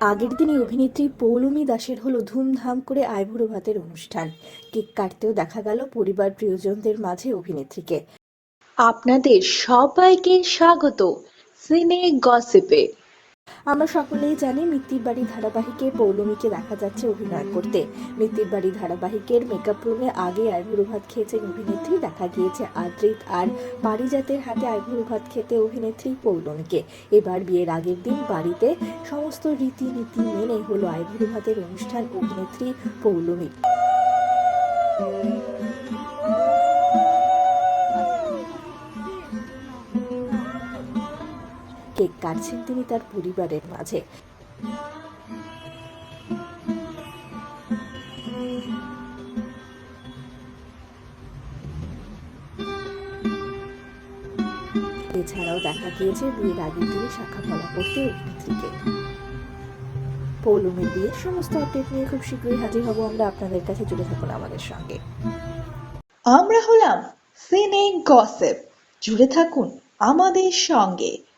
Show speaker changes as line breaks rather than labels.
আগের দিনই অভিনেত্রী পৌলমী দাসের হলো ধুমধাম করে আইবুড়ো ভাতের অনুষ্ঠান। কেক কাটতেও দেখা গেল পরিবার প্রিয়জনদের মাঝে অভিনেত্রীকে।
আপনাদের সবাইকে স্বাগত। সিনে গসিপে।
আমরা সকলেই জানি মিত্তির বাড়ি ধারাবাহিকে পৌলমীকে দেখা যাচ্ছে অভিনয় করতে। মিত্তির বাড়ি ধারাবাহিকের মেকআপ রুমে আগে আইবুড়ো ভাত খেয়েছেন অভিনেত্রী, দেখা গিয়েছে আদ্রিত আর পারিজাতের হাতে আইবুড়ো ভাত খেতে অভিনেত্রী পৌলমীকে। এবার বিয়ের আগের দিন বাড়িতে সমস্ত রীতিনীতি মেনে হলো আইবুড়ো ভাতের অনুষ্ঠান অভিনেত্রী পৌলমী কেক কাটছেন তিনি তার পরিবারের মাঝে। এছাড়াও দেখা গিয়েছে বিয়ের আগের দিনে শাখা ফলা করতে অভিনেত্রীকে। পৌলমীর বিয়ের সমস্ত আপডেট নিয়ে খুব শীঘ্রই হাজির হব আমরা। আপনাদের কাছে জুড়ে থাকুন আমাদের সঙ্গে।
আমরা হলাম সিনে গসিপ জুড়ে থাকুন আমাদের সঙ্গে।